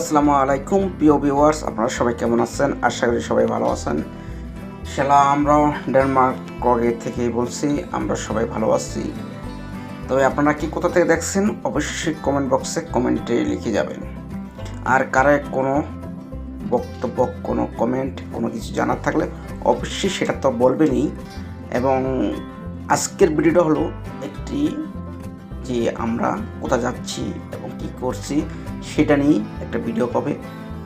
আসসালামু আলাইকুম, প্রিয় ভিউয়ার্স আপনারা সবাই কেমন আছেন? আশা করি সবাই ভালো আছেন। সেলা আমরা ডেনমার্ক কগে থেকেই বলছি, আমরা সবাই ভালো আছি। তবে আপনারা কি কোথা থেকে দেখছেন? অবশ্যই কমেন্ট বক্সে কমেন্টে লিখে যাবেন। আর কারে কোনো বক্তব্য, কোনো কমেন্ট কোনো কিছু জানার থাকলে অবশ্যই সেটা তো বলবেনই। এবং আজকের ভিডিওটা হলো একটি যে আমরা কোথা যাচ্ছি এবং কি করছি সেটা নিয়ে একটা ভিডিও পাবে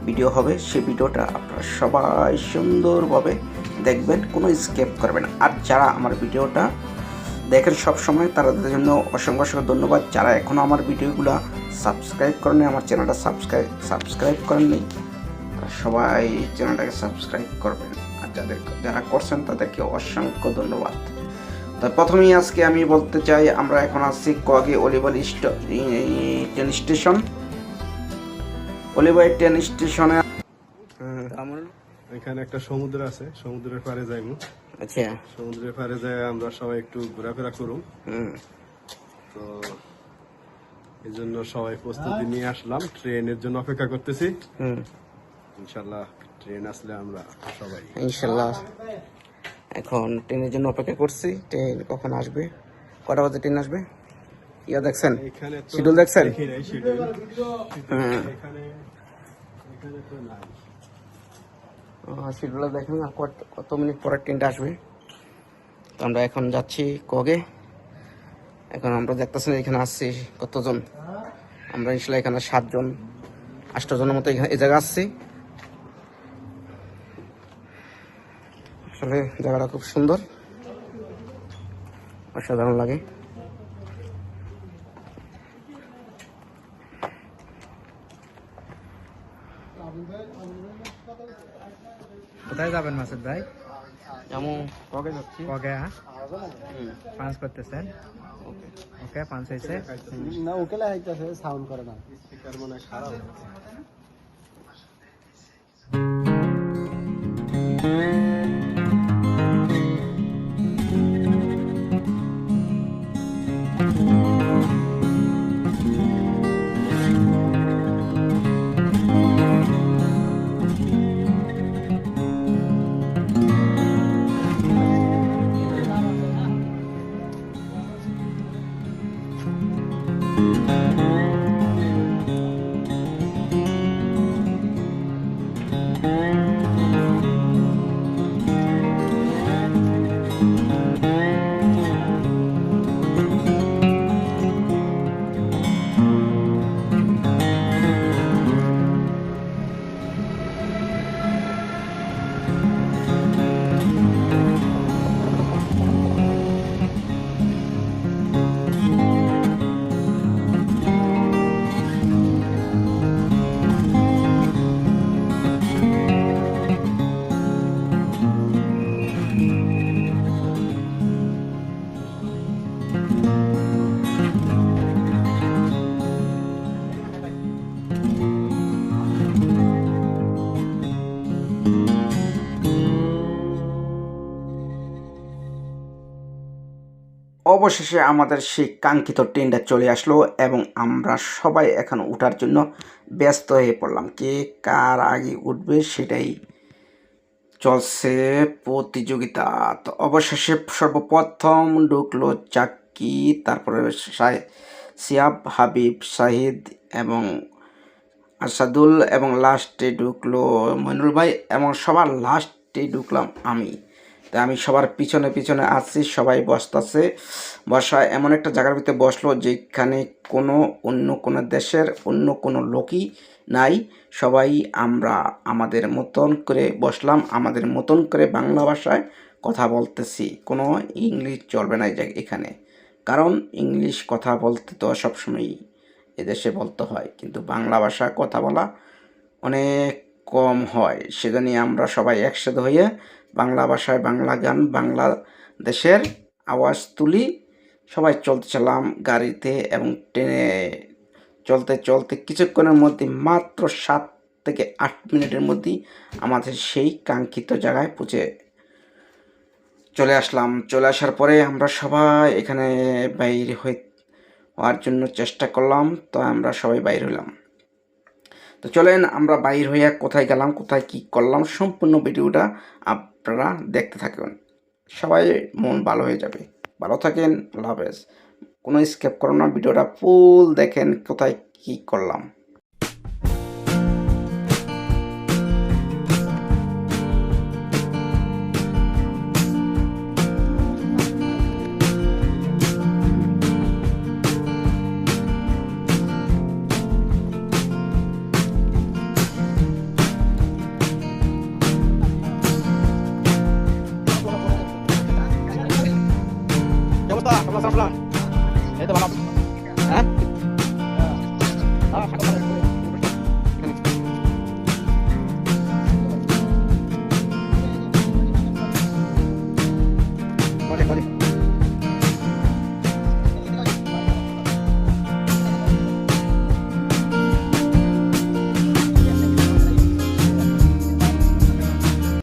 ভিডিও হবে, সেই ভিডিওটা আপনারা সবাই সুন্দরভাবে দেখবেন, কোনো স্কেপ করবেন আর যারা আমার ভিডিওটা দেখেন সব সময় তাদের জন্য অসংখ্য অসংখ্য ধন্যবাদ। যারা এখনও আমার ভিডিওগুলো সাবস্ক্রাইব করেনি আমার চ্যানেলটা সাবস্ক্রাইব সাবস্ক্রাইব করেননি সবাই চ্যানেলটাকে সাবস্ক্রাইব করবেন। আর যাদের, যারা করছেন, তাদেরকে অসংখ্য ধন্যবাদ। তো প্রথমেই আজকে আমি বলতে চাই, আমরা এখন আসছি কগে অলিভার স্টেশন অলিভার ট্রেন স্টেশনে এখানে একটা সমুদ্র আছে সমুদ্রের পাড়ে যাইমু। আচ্ছা। সমুদ্রের পাড়ে যাই আমরা সবাই একটু ঘোরাফেরা করুম। হুম। তো এই জন্য সবাই প্রস্তুতি নিয়ে আসলাম। ট্রেনের জন্য অপেক্ষা করতেছি। হুম। ইনশাল্লাহ ট্রেন আসলে আমরা সবাই ইনশাল্লাহ। এখন ট্রেনের জন্য অপেক্ষা করছি। ট্রেন কখন আসবে? কটা বাজে ট্রেন আসবে? ইয়া দেখছেন? শিডিউল দেখছেন? দেখি নাই শিডিউল। হুম এখানে এখানে তো নাই। শিডিউল দেখেন আর কত- মিনিট পরে ট্রেনটা আসবে। তো আমরা এখন যাচ্ছি কগে। এখন আমরা দেখতেছেন এখানে আসছি কতজন। আমরা ইনশাল্লাহ এখানে সাতজন আটজনের মতো এখানে এই জায়গা আসছি। আসলে জায়গাটা খুব সুন্দর। অসাধারণ লাগে। যাবেন মাসুদ ভাই? যেমন কগে যাচ্ছি? ওকে হ্যাঁ? পাঁচ করতেছেন? ওকে পাঁচ হয়েছে। না সাউন্ড করে না। স্পিকার মানে খারাপ। অবশেষে আমাদের সেই কাঙ্ক্ষিত ট্রেনটা চলে আসলো এবং আমরা সবাই এখন উঠার জন্য ব্যস্ত হয়ে পড়লাম। কে কার আগে উঠবে সেটাই চলছে প্রতিযোগিতা। তো অবশেষে সর্বপ্রথম ঢুকলো চাক্কি তারপরে সিয়াব, হাবিব শাহিদ এবং আসাদুল এবং লাস্টে ঢুকলো মইনুল ভাই এবং সবার লাস্টে ঢুকলাম আমি। তাই আমি সবার পিছনে পিছনে আছি, সবাই বসতেছে। বসা এমন একটা জায়গার ভিতরে বসল যেখানে কোনো অন্য কোনো দেশের অন্য কোনো লোকই নাই। সবাই আমরা আমাদের মতন করে বসলাম, আমাদের মতন করে বাংলা ভাষায় কথা বলতেছি। কোনো ইংলিশ চলবে না এখানে। কারণ ইংলিশ কথা বলতে তো সবসময়ই এদেশে বলতে হয়, কিন্তু বাংলা ভাষা কথা বলা অনেক কম হয়। সেজন্য আমরা সবাই একসাথে হয়ে বাংলা ভাষায় বাংলা গান, বাংলা দেশের আওয়াজ তুলি। সবাই চলতে চলাম গাড়িতে এবং ট্রেনে। চলতে চলতে কিছুক্ষণের মধ্যে, মাত্র সাত থেকে আট মিনিটের মধ্যেই আমাদের সেই কাঙ্ক্ষিত জায়গায় পৌঁছে চলে আসলাম। চলে আসার পরে আমরা সবাই এখানে বাইরে হয়ে হওয়ার জন্য চেষ্টা করলাম। তো আমরা সবাই বাইরে হলাম। তো চলেন আমরা বাইর হইয়া কোথায় গেলাম, কোথায় কি করলাম, সম্পূর্ণ ভিডিওটা আপনারা দেখতে থাকুন। সবাই মন ভালো হয়ে যাবে। ভালো থাকেন, আল্লাহ হাফেজ। কোনো স্কেপ করো না, ভিডিওটা ফুল দেখেন কোথায় কি করলাম। 啊？好的，好的。